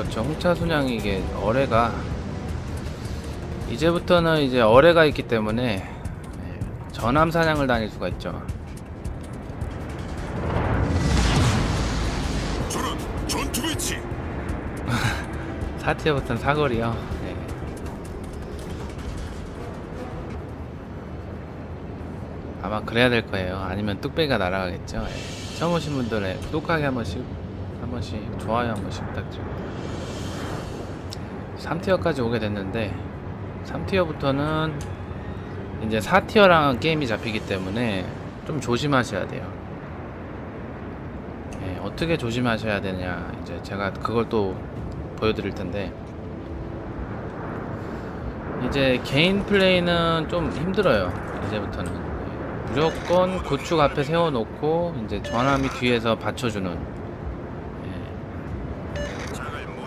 그렇죠. 홍차 순양이 이게 어뢰가 이제부터는 이제 어뢰가 있기 때문에 네, 전함 사냥을 다닐 수가 있죠. 저런 전투 배치. 사티어부터는 사거리요. 네. 아마 그래야 될 거예요. 아니면 뚝배기가 날아가겠죠. 예. 처음 오신 분들의 구독하기 한 번씩, 한 번씩, 좋아요 한 번씩 부탁드립니다. 3티어까지 오게 됐는데, 3티어부터는 이제 4티어랑 게임이 잡히기 때문에 좀 조심하셔야 돼요. 예, 어떻게 조심하셔야 되냐, 이제 제가 그걸 또 보여드릴 텐데, 이제 개인 플레이는 좀 힘들어요. 이제부터는 예, 무조건 구축 앞에 세워놓고 이제 전함이 뒤에서 받쳐주는 예,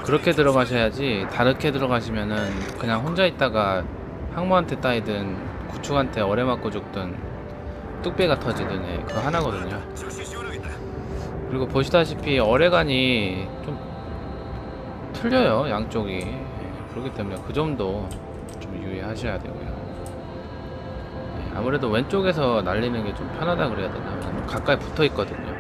그렇게 들어가셔야지 다르게 들어가시면은 그냥 혼자 있다가 항모한테 따이든 구축한테 어뢰 맞고 죽든 뚝배가 터지든 예, 그거 하나거든요. 그리고 보시다시피 어뢰간이 좀 틀려요 양쪽이. 예, 그렇기 때문에 그 점도 좀 유의하셔야 되고요. 예, 아무래도 왼쪽에서 날리는 게 좀 편하다 그래야 되나? 가까이 붙어 있거든요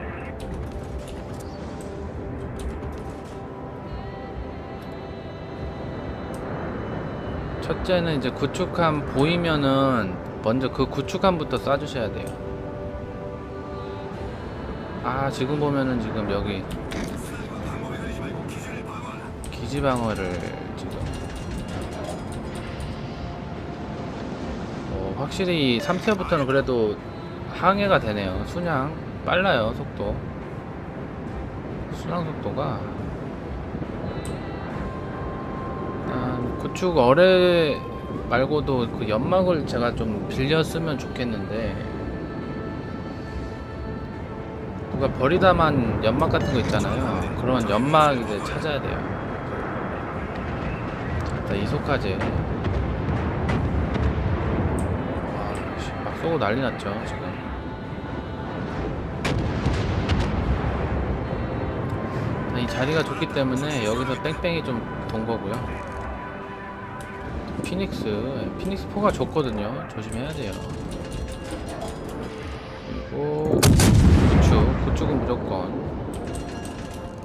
첫째는 이제 구축함 보이면은 먼저 그 구축함부터 쏴주셔야 돼요. 아 지금 보면은 지금 여기 기지 방어를 지금. 어, 확실히 3티어부터는 그래도 항해가 되네요. 순양 빨라요 속도. 순항 속도가 일단 구축 어뢰 말고도 그 연막을 제가 좀 빌려 쓰면 좋겠는데 누가 버리다만 연막 같은 거 있잖아요. 그런 연막 이제 찾아야 돼요. 자, 이소까지. 막 쏘고 난리 났죠, 지금. 자, 이 자리가 좋기 때문에 여기서 뺑뺑이 좀 돈 거고요. 피닉스, 예, 피닉스 4가 좋거든요. 조심해야 돼요. 그리고 구축, 구축은 무조건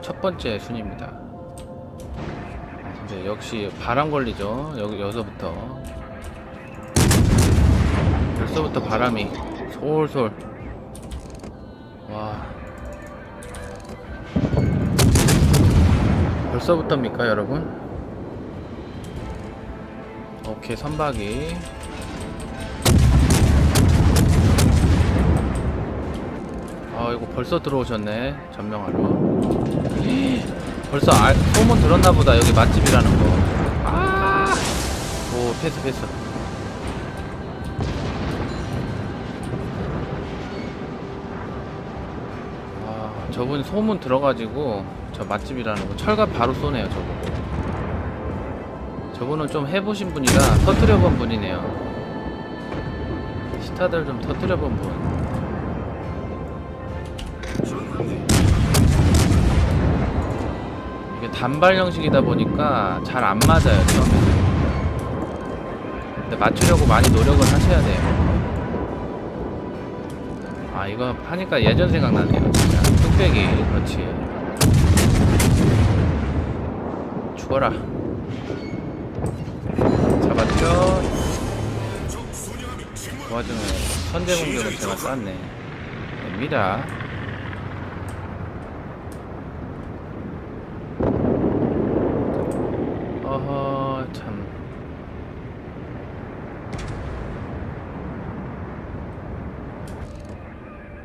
첫 번째 순위입니다. 이제 역시 바람 걸리죠. 여기 여기서부터 벌써부터 바람이 솔솔 와 벌써부터입니까 여러분? 오케이 선박이. 아 이거 벌써 들어오셨네 전명하러 벌써 알, 소문 들었나 보다 여기 맛집이라는 거아오 패스 패스. 아 저분 소문 들어가지고 저 맛집이라는 거 철갑 바로 쏘네요 저분 저분은 좀 해보신 분이라 터뜨려본 분이네요. 시타들 좀 터뜨려본 분. 이게 단발 형식이다 보니까 잘 안 맞아요 처음에 근데 맞추려고 많이 노력을 하셔야 돼요. 아 이거 하니까 예전 생각나네요 진짜. 뚝배기 그렇지. 죽어라 그 와중에 선제 공격은 제가 쐈네. 됩니다. 어허 참.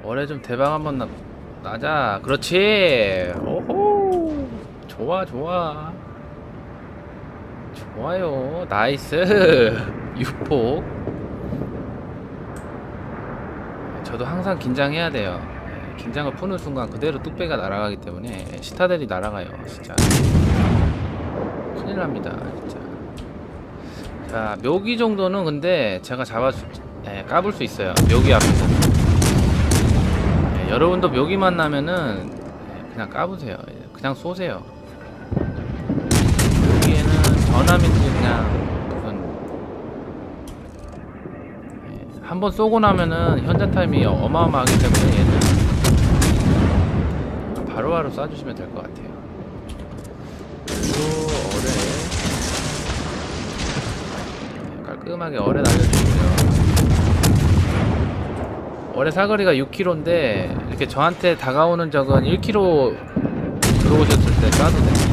올해 좀 대박 한번 나, 나자. 그렇지. 오호. 좋아 좋아 좋아요. 나이스. 유폭. 저도 항상 긴장해야 돼요. 예, 긴장을 푸는 순간 그대로 뚝배기가 날아가기 때문에 시타들이 날아가요 진짜. 큰일 납니다 진짜. 자 묘기 정도는 근데 제가 잡아 수, 예, 까볼 수 있어요 묘기 앞에서. 예, 여러분도 묘기 만 나면은 예, 그냥 까보세요. 예, 그냥 쏘세요 전함인지 그냥 무슨 한번 쏘고 나면은 현자 타임이 어마어마하기 때문에 얘는 바로바로 쏴주시면 될 것 같아요. 그리고 어뢰 네, 깔끔하게 어뢰 날려주고요. 어뢰 사거리가 6km인데 이렇게 저한테 다가오는 적은 1km 들어오셨을 때 쏴도 것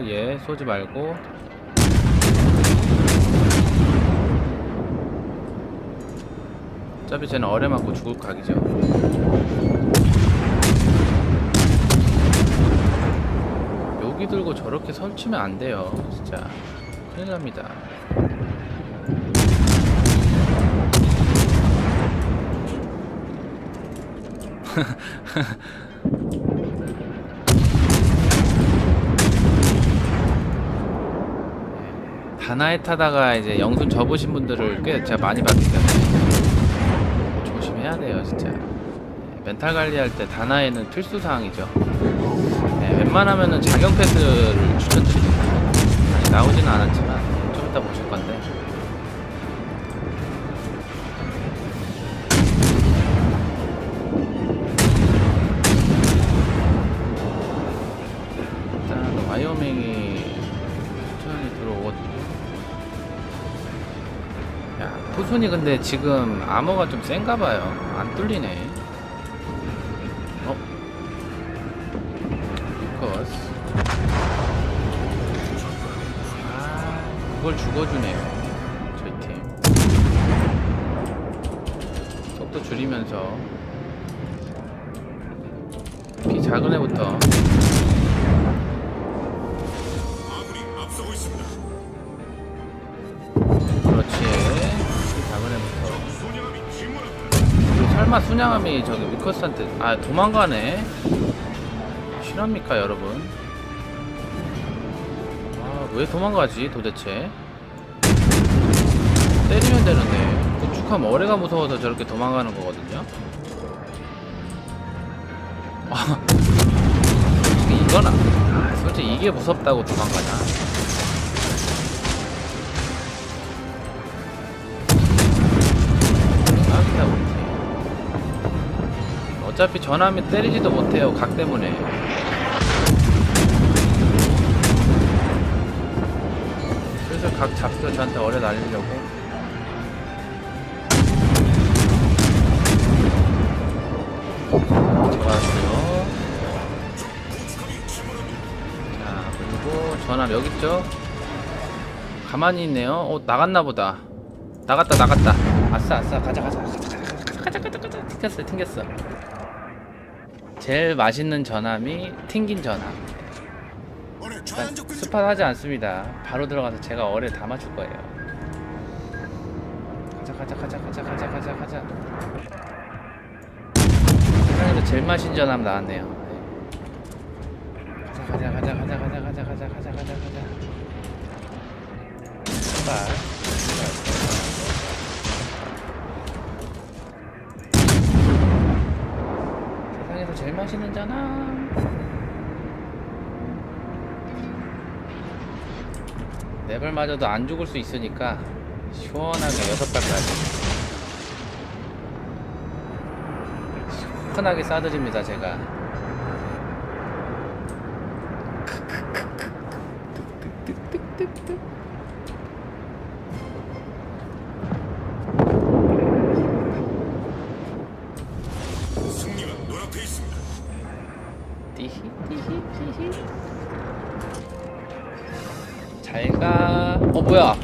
자 그리고 얘 쏘지 말고 어차피 쟤는 어뢰 맞고 죽을 각이죠. 여기 들고 저렇게 설치면 안 돼요. 진짜 큰일 납니다. 다나에 타다가 이제 영순 접으신 분들을 꽤 제가 많이 봤기 때문에 조심해야 돼요 진짜. 네, 멘탈 관리할 때 다나에는 필수 사항이죠. 네, 웬만하면은 자경 패스를 추천 야, 토순이 근데 지금 암호가 좀 센가 봐요. 안 뚫리네. 어? 리커스. 아, 그걸 죽어주네요. 저희 팀. 속도 줄이면서 피 작은 애부터 설마 순양함이 저기 위커스한테 아 도망가네. 실합니까 여러분? 아 왜 도망가지 도대체? 때리면 되는데 구축하면 어뢰가 무서워서 저렇게 도망가는 거거든요. 아 아, 아, 솔직히 이게 무섭다고 도망가냐? 어차피 전함이 때리지도 못해요 각 때문에. 슬슬 각 잡혀 저한테 어뢰 날리려고. 좋았어요. 자 그리고 전함 여기 있죠? 가만히 있네요. 어 나갔나 보다. 나갔다 나갔다. 아싸 아싸. 가자 가자 가자 가자 가자 가자 가자 튕겼어 튕겼어 제일 맛있는 전함이 튕긴 전함 일단 좌안적 근접. 스팟 하지 않습니다 바로 들어가서 제가 어뢰 다 맞출 거예요 가자 가자 가자 가자 가자 가자 가자 세상에서 제일 맛있는 전함 나왔네요 네. 가자 가자 가자 가자 가자 가자 가자 가자 가자 가자 스팟. 세상에서 제일 맛있는 전함 네발 맞아도 안 죽을 수 있으니까 시원하게 여섯 발 가야지 시원하게 쏴드립니다 제가 잘가 어 뭐야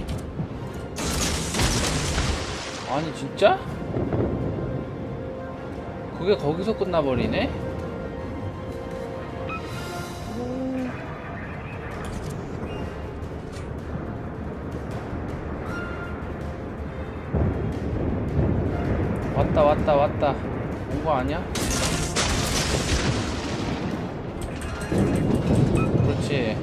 아니 진짜? 그게 거기서 끝나버리네? 왔다 왔다 왔다 온 거 아니야? 그렇지.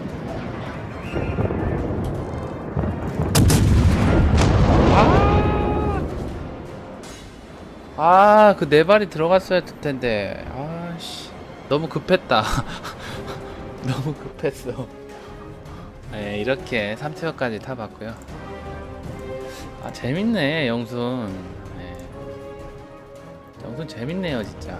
아, 그 네 발이 들어갔어야 될 텐데. 아씨. 너무 급했다. 너무 급했어. 네, 이렇게 3티어까지 타봤고요. 아, 재밌네, 영순. 네. 영순 재밌네요, 진짜.